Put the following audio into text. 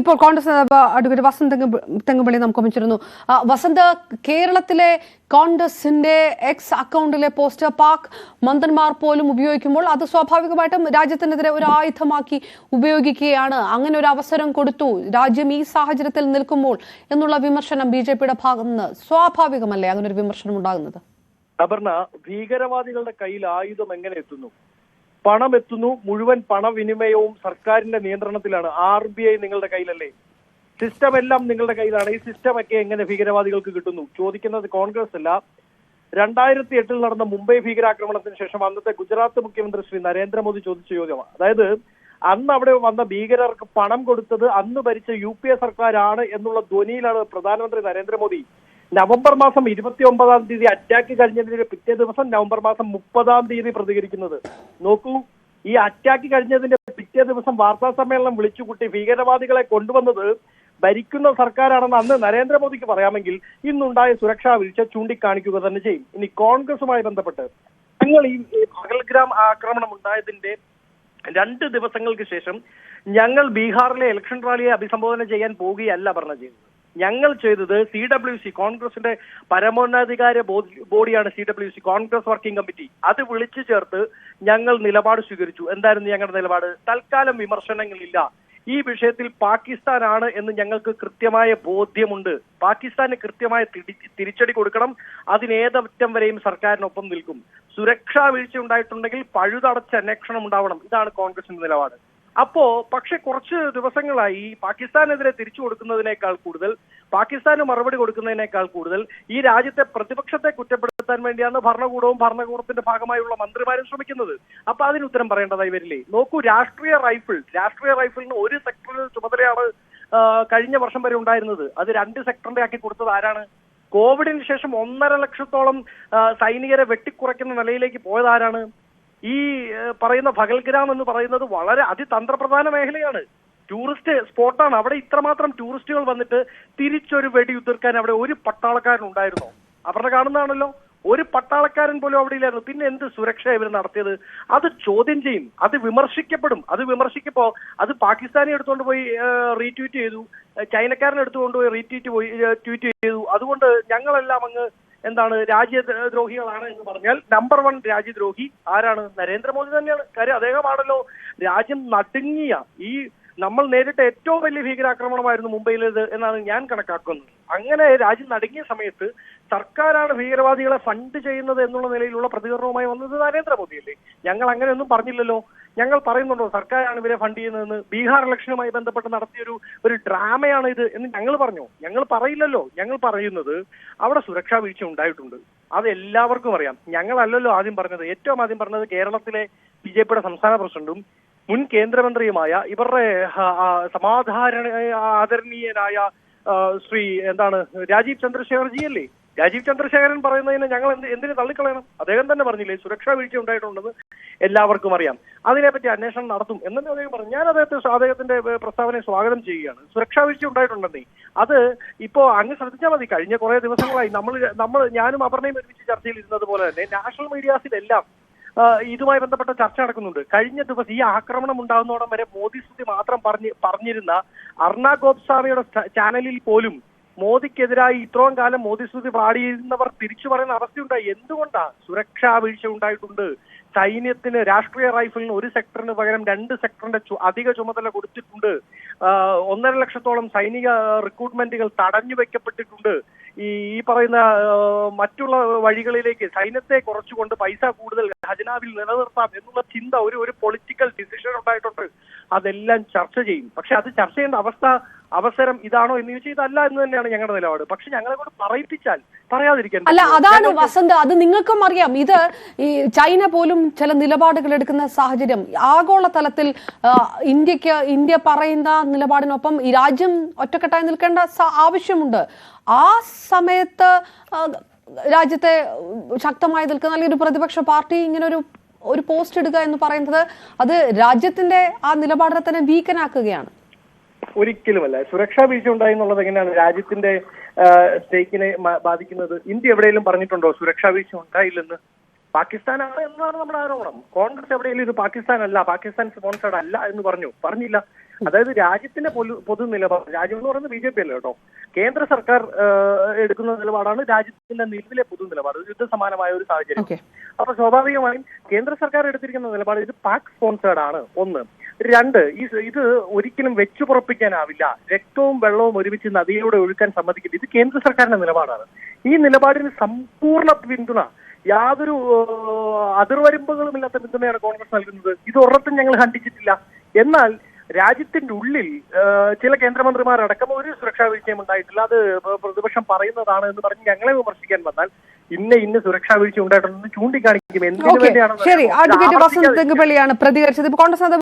ഇപ്പോൾ കോൺഗ്രസ് നേതാവ് അഡ്വക്കേറ്റ് വസന്ത് തെങ്ങ് തെങ്ങുപള്ളി നമുക്ക് ഒപ്പിച്ചിരുന്നു. വസന്ത് കേരളത്തിലെ കോൺഗ്രസിന്റെ എക്സ് അക്കൗണ്ടിലെ പോസ്റ്റ് പാക് മന്ത്രിമാർ പോലും ഉപയോഗിക്കുമ്പോൾ അത് സ്വാഭാവികമായിട്ടും രാജ്യത്തിനെതിരെ ഒരു ആയുധമാക്കി ഉപയോഗിക്കുകയാണ്. അങ്ങനെ ഒരു അവസരം കൊടുത്തു. രാജ്യം ഈ സാഹചര്യത്തിൽ നിൽക്കുമ്പോൾ എന്നുള്ള വിമർശനം ബി ജെ പിയുടെ ഭാഗത്തുനിന്ന് സ്വാഭാവികമല്ലേ അങ്ങനെ ഒരു വിമർശനം ഉണ്ടാകുന്നത്? ഭീകരവാദികളുടെ കയ്യിൽ ആയുധം എങ്ങനെ എത്തുന്നു? പണം എത്തുന്നു മുഴുവൻ പണവിനിമയവും സർക്കാരിന്റെ നിയന്ത്രണത്തിലാണ്. ആർ ബി ഐ നിങ്ങളുടെ കയ്യിലല്ലേ? സിസ്റ്റം എല്ലാം നിങ്ങളുടെ കയ്യിലാണ്. ഈ സിസ്റ്റം ഒക്കെ എങ്ങനെ ഭീകരവാദികൾക്ക് കിട്ടുന്നു? ചോദിക്കുന്നത് കോൺഗ്രസ് അല്ല രണ്ടായിരത്തി എട്ടിൽ നടന്ന മുംബൈ ഭീകരാക്രമണത്തിന് ശേഷം അന്നത്തെ ഗുജറാത്ത് മുഖ്യമന്ത്രി ശ്രീ നരേന്ദ്രമോദി ചോദിച്ച ചോദ്യമാണ്. അതായത് അന്ന് അവിടെ വന്ന ഭീകരർക്ക് പണം കൊടുത്തത് അന്ന് ഭരിച്ച യു പി എ സർക്കാരാണ് എന്നുള്ള ധ്വനിയിലാണ് പ്രധാനമന്ത്രി നരേന്ദ്രമോദി നവംബർ മാസം ഇരുപത്തി ഒമ്പതാം തീയതി അറ്റാക്ക് കഴിഞ്ഞതിന് പിറ്റേ ദിവസം നവംബർ മാസം മുപ്പതാം തീയതി പ്രതികരിക്കുന്നത്. നോക്കൂ ഈ അറ്റാക്ക് കഴിഞ്ഞതിന്റെ പിറ്റേ ദിവസം വാർത്താ സമ്മേളനം വിളിച്ചുകൂട്ടി ഭീകരവാദികളെ കൊണ്ടുവന്നത് ഭരിക്കുന്ന സർക്കാരാണെന്ന് അന്ന് നരേന്ദ്രമോദിക്ക് പറയാമെങ്കിൽ ഇന്നുണ്ടായ സുരക്ഷാ വീഴ്ച ചൂണ്ടിക്കാണിക്കുക തന്നെ ചെയ്യും. ഇനി കോൺഗ്രസുമായി ബന്ധപ്പെട്ട് നിങ്ങൾ ഈ പകൽഗ്രാം ആക്രമണം ഉണ്ടായതിന്റെ രണ്ട് ദിവസങ്ങൾക്ക് ശേഷം ഞങ്ങൾ ബീഹാറിലെ ഇലക്ഷൻ റാലിയെ അഭിസംബോധന ചെയ്യാൻ പോവുകയല്ല പറഞ്ഞ ചെയ്തത് ഞങ്ങൾ ചെയ്തത് സി ഡബ്ല്യു സി കോൺഗ്രസിന്റെ പരമോന്നാധികാര ബോഡിയാണ് C W C Congress working committee. അത് വിളിച്ചു ചേർത്ത് ഞങ്ങൾ നിലപാട് സ്വീകരിച്ചു. എന്തായിരുന്നു ഞങ്ങളുടെ നിലപാട്? തൽക്കാലം വിമർശനങ്ങളില്ല. ഈ വിഷയത്തിൽ പാകിസ്ഥാനാണ് എന്ന് ഞങ്ങൾക്ക് കൃത്യമായ ബോധ്യമുണ്ട്. പാകിസ്ഥാന് കൃത്യമായ തിരിച്ചടി കൊടുക്കണം. അതിനേതറ്റം വരെയും സർക്കാരിനൊപ്പം നിൽക്കും. സുരക്ഷാ വീഴ്ച ഉണ്ടായിട്ടുണ്ടെങ്കിൽ പഴുതടച്ച അന്വേഷണം ഉണ്ടാവണം. ഇതാണ് കോൺഗ്രസിന്റെ നിലപാട്. അപ്പോ പക്ഷെ കുറച്ച് ദിവസങ്ങളായി പാകിസ്ഥാനെതിരെ തിരിച്ചു കൊടുക്കുന്നതിനേക്കാൾ കൂടുതൽ പാകിസ്ഥാന് മറുപടി കൊടുക്കുന്നതിനേക്കാൾ കൂടുതൽ ഈ രാജ്യത്തെ പ്രതിപക്ഷത്തെ കുറ്റപ്പെടുത്താൻ വേണ്ടിയാണ് ഭരണകൂടവും ഭരണകൂടത്തിന്റെ ഭാഗമായുള്ള മന്ത്രിമാരും ശ്രമിക്കുന്നത്. അപ്പൊ അതിന് ഉത്തരം പറയേണ്ടതായി വരില്ലേ? നോക്കൂ രാഷ്ട്രീയ റൈഫിൾ രാഷ്ട്രീയ റൈഫിളിന് ഒരു സെക്ടറിൽ ചുമതലയാണ് കഴിഞ്ഞ വർഷം വരെ ഉണ്ടായിരുന്നത്. അത് രണ്ട് സെക്ടറിന്റെ ആക്കി കൊടുത്തത് ആരാണ്? കോവിഡിന് ശേഷം ഒന്നര ലക്ഷത്തോളം സൈനികരെ വെട്ടിക്കുറയ്ക്കുന്ന നിലയിലേക്ക് പോയത് ആരാണ്? ഈ പറയുന്ന ഭഗൽഗ്രാം എന്ന് പറയുന്നത് വളരെ അതിതന്ത്രപ്രധാന മേഖലയാണ്. ടൂറിസ്റ്റ് സ്പോട്ടാണ്. അവിടെ ഇത്രമാത്രം ടൂറിസ്റ്റുകൾ വന്നിട്ട് തിരിച്ചൊരു വെടി ഉതിർക്കാൻ അവിടെ ഒരു പട്ടാളക്കാരൻ ഉണ്ടായിരുന്നോ? അവരുടെ കാണുന്നതാണല്ലോ. ഒരു പട്ടാളക്കാരൻ പോലും അവിടെ ഇല്ലായിരുന്നു. പിന്നെ എന്ത് സുരക്ഷ ഇവർ നടത്തിയത്? അത് ചോദ്യം ചെയ്യും. അത് വിമർശിക്കപ്പെടും. അത് വിമർശിക്കപ്പോ അത് പാകിസ്ഥാനെ എടുത്തുകൊണ്ട് പോയി റീട്വീറ്റ് ചെയ്തു. ചൈനക്കാരനെ എടുത്തുകൊണ്ട് പോയി റീട്വീറ്റ് പോയി ട്വീറ്റ് ചെയ്തു. അതുകൊണ്ട് ഞങ്ങളെല്ലാം അങ്ങ് എന്താണ് രാജ്യദ്രോഹികളാണ് എന്ന് പറഞ്ഞാൽ നമ്പർ വൺ രാജ്യദ്രോഹി ആരാണ്? നരേന്ദ്രമോദി തന്നെയാണ്. കാര്യം അദ്ദേഹമാണല്ലോ രാജ്യം നടുങ്ങിയ ഈ നമ്മൾ നേരിട്ട ഏറ്റവും വലിയ ഭീകരാക്രമണമായിരുന്നു മുംബൈയിലേത് എന്നാണ് ഞാൻ കണക്കാക്കുന്നത്. അങ്ങനെ രാജ്യം നടങ്ങിയ സമയത്ത് സർക്കാരാണ് ഭീകരവാദികളെ ഫണ്ട് ചെയ്യുന്നത് എന്നുള്ള നിലയിലുള്ള പ്രതികരണവുമായി വന്നത് നരേന്ദ്രമോദിയല്ലേ? ഞങ്ങൾ അങ്ങനെയൊന്നും പറഞ്ഞില്ലല്ലോ. ഞങ്ങൾ പറയുന്നുണ്ടോ സർക്കാരാണ് ഇവരെ ഫണ്ട് ചെയ്യുന്നതെന്ന്? ബീഹാർ ഇലക്ഷനുമായി ബന്ധപ്പെട്ട് നടത്തിയൊരു ഒരു ഡ്രാമയാണ് ഇത് എന്ന് ഞങ്ങൾ പറഞ്ഞു? ഞങ്ങൾ പറയില്ലല്ലോ. ഞങ്ങൾ പറയുന്നത് അവിടെ സുരക്ഷാ വീഴ്ച ഉണ്ടായിട്ടുണ്ട്. അത് എല്ലാവർക്കും അറിയാം. ഞങ്ങളല്ലല്ലോ ആദ്യം പറഞ്ഞത്. ഏറ്റവും ആദ്യം പറഞ്ഞത് കേരളത്തിലെ ബി ജെ പിയുടെ സംസ്ഥാന പ്രസിഡന്റും മുൻ കേന്ദ്രമന്ത്രിയുമായ ഇവരുടെ സമാധാരണ ആദരണീയനായ ശ്രീ എന്താണ് രാജീവ് ചന്ദ്രശേഖർ ജി അല്ലേ രാജീവ് ചന്ദ്രശേഖരൻ പറയുന്നതിന് ഞങ്ങൾ എന്ത് എന്തിനു തള്ളിക്കളയണം? അദ്ദേഹം തന്നെ പറഞ്ഞില്ലേ സുരക്ഷാ വീഴ്ച ഉണ്ടായിട്ടുണ്ടെന്ന് എല്ലാവർക്കും അറിയാം. അതിനെപ്പറ്റി അന്വേഷണം നടത്തും എന്ന് തന്നെ അദ്ദേഹം പറഞ്ഞു. ഞാൻ അദ്ദേഹത്തെ അദ്ദേഹത്തിന്റെ പ്രസ്താവനയെ സ്വാഗതം ചെയ്യുകയാണ്. സുരക്ഷാ വീഴ്ച ഉണ്ടായിട്ടുണ്ടെന്നേ. അത് ഇപ്പോ അങ്ങ് ശ്രദ്ധിച്ചാൽ മതി. കഴിഞ്ഞ കുറെ ദിവസങ്ങളായി നമ്മൾ നമ്മൾ ഞാനും അപർണയും ഒരുമിച്ച് ചർച്ചയിൽ ഇരുന്നത് പോലെ തന്നെ നാഷണൽ മീഡിയാസിലെല്ലാം ഇതുമായി ബന്ധപ്പെട്ട ചർച്ച നടക്കുന്നുണ്ട്. കഴിഞ്ഞ ദിവസം ഈ ആക്രമണം ഉണ്ടാകുന്നോടം വരെ മോദി സ്തുതി മാത്രം പറഞ്ഞ് പറഞ്ഞിരുന്ന അർണ ഗോപ്സ്വാമിയുടെ ചാനലിൽ പോലും മോദിക്കെതിരായി ഇത്രയും കാലം മോദി സ്തുതി പാടിയിരുന്നവർ തിരിച്ചു പറയുന്ന അവസ്ഥയുണ്ടായി എന്തുകൊണ്ടാണ് സുരക്ഷാ വീഴ്ച ഉണ്ടായിട്ടുണ്ട്? സൈന്യത്തിന് രാഷ്ട്രീയ റൈഫിളിന് ഒരു സെക്ടറിന് പകരം രണ്ട് സെക്ടറിന്റെ അധിക ചുമതല കൊടുത്തിട്ടുണ്ട്. ഒന്നര ലക്ഷത്തോളം സൈനിക റിക്രൂട്ട്മെന്റുകൾ തടഞ്ഞു വെക്കപ്പെട്ടിട്ടുണ്ട്. ഈ ഈ പറയുന്ന മറ്റുള്ള വഴികളിലേക്ക് സൈന്യത്തെ കുറച്ചുകൊണ്ട് പൈസ കൂടുതൽ ഖജനാവിൽ നിലനിർത്താം എന്നുള്ള ചിന്ത ഒരു ഒരു പൊളിറ്റിക്കൽ ഡിസിഷൻ ഉണ്ടായിട്ടുണ്ട്. അതെല്ലാം ചർച്ച ചെയ്യും. പക്ഷെ അത് ചർച്ച ചെയ്യേണ്ട അവസ്ഥ അവസരം ഇതാണോ എന്ന് ചോദിച്ചാൽ ഇതല്ല എന്ന് തന്നെയാണ് ഞങ്ങളുടെ നിലപാട്. പക്ഷെ ഞങ്ങളെ കൊണ്ട് പറയിപ്പിച്ചാൽ പറയാതിരിക്കാൻ അല്ല അതാണ് വസന്ത അത് നിങ്ങൾക്കും അറിയാം. ഇത് ഈ ചൈന പോലും ചില നിലപാടുകൾ എടുക്കുന്ന സാഹചര്യം. ആഗോളതലത്തിൽ തലത്തിൽ ഇന്ത്യയ്ക്ക് ഇന്ത്യ പറയുന്ന നിലപാടിനൊപ്പം ഈ രാജ്യം ഒറ്റക്കെട്ടായി നിൽക്കേണ്ട ആവശ്യമുണ്ട്. ആ സമയത്ത് രാജ്യത്തെ ശക്തമായി നിൽക്കുന്ന അല്ലെങ്കിൽ ഒരു പ്രതിപക്ഷ പാർട്ടി ഇങ്ങനെ ഒരു ഒരു പോസ്റ്റ് ഇടുക എന്ന് പറയുന്നത് അത് രാജ്യത്തിന്റെ ആ നിലപാടിനെ തന്നെ വീക്കനാക്കുകയാണ് ഒരിക്കലുമല്ല. സുരക്ഷാ വീഴ്ച ഉണ്ടായി എന്നുള്ളത് എങ്ങനെയാണ്? രാജ്യത്തിന്റെ സ്റ്റേക്കിനെ ബാധിക്കുന്നത്? ഇന്ത്യ എവിടെയെങ്കിലും പറഞ്ഞിട്ടുണ്ടോ സുരക്ഷാ വീഴ്ച ഉണ്ടായില്ലെന്ന്? പാകിസ്ഥാനാണ് എന്നാണ് നമ്മുടെ ആരോപണം. കോൺഗ്രസ് എവിടെയെങ്കിലും ഇത് പാകിസ്ഥാൻ അല്ല പാകിസ്ഥാൻ സ്പോൺസേഡ് അല്ല എന്ന് പറഞ്ഞു. പറഞ്ഞില്ല. അതായത് രാജ്യത്തിന്റെ പൊതു പൊതു നിലപാട് രാജ്യം എന്ന് പറയുന്നത് ബി ജെ പി അല്ല കേട്ടോ? കേന്ദ്ര സർക്കാർ എടുക്കുന്ന നിലപാടാണ് രാജ്യത്തിന്റെ നിലവിലെ പൊതു നിലപാട്. യുദ്ധ സമാനമായ ഒരു സാഹചര്യം. അപ്പൊ സ്വാഭാവികമായും കേന്ദ്ര സർക്കാർ എടുത്തിരിക്കുന്ന നിലപാട് ഇത് പാക് സ്പോൺസേഡ് ആണ്. ഒന്ന്. രണ്ട് ഈ ഇത് ഒരിക്കലും വെച്ചു പുറപ്പിക്കാനാവില്ല. രക്തവും വെള്ളവും ഒരുമിച്ച് നദിയിലൂടെ ഒഴുക്കാൻ സമ്മതിക്കില്ല ഇത് കേന്ദ്ര സർക്കാരിന്റെ നിലപാടാണ്. ഈ നിലപാടിന് സമ്പൂർണ പിന്തുണ. യാതൊരു അതിർവരമ്പുകളും ഇല്ലാത്ത പിന്തുണയാണ് കോൺഗ്രസ് നൽകുന്നത്. ഇത് ഒരിടത്തും ഞങ്ങൾ കണ്ടിച്ചിട്ടില്ല എന്നാൽ രാജ്യത്തിന്റെ ഉള്ളിൽ ചില കേന്ദ്രമന്ത്രിമാരടക്കം ഒരു സുരക്ഷാ വീഴ്ചയും ഉണ്ടായിട്ടില്ല. അത് പ്രതിപക്ഷം പറയുന്നതാണ് എന്ന് പറഞ്ഞ് ഞങ്ങളെ വിമർശിക്കാൻ വന്നാൽ ഇന്ന ഇന്ന സുരക്ഷാ വീഴ്ച ഉണ്ടായിട്ടുണ്ടെന്ന് ചൂണ്ടിക്കാണിക്കും. എന്തിനു വേണ്ടിയാണ്. പ്രതികരിച്ചത്. കോൺഗ്രസ്